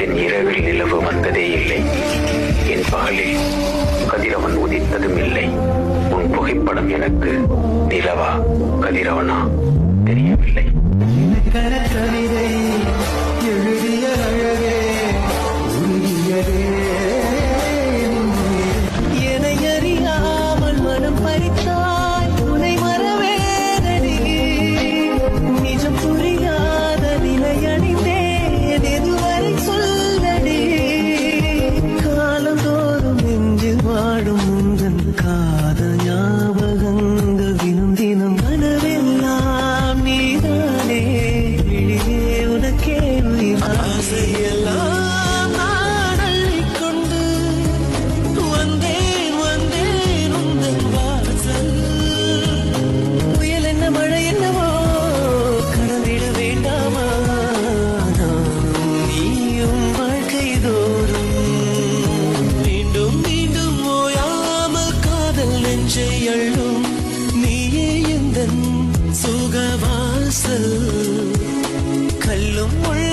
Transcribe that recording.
என் இரவில் நிலவு வந்ததே இல்லை. என் பகலில் கதிரவன் உதித்ததும் இல்லை. உன் புகைப்படம் எனக்கு நிலவா கதிரவனா தெரியவில்லை. ஆசையெல்லாம் நான் அள்ளிக்கொண்டு வந்தேன் வந்தேன் உந்தன் வாசல். புயல் என்ன மழை என்னவோ கடந்திட வேண்டாமா? நீயும் வாழ்க்கை தோறும். மீண்டும் மீண்டும் ஓயாமல் காதல் நெஞ்சை அள்ளும். நீயே எந்த சுகவாசல். கல்லும் முள்ள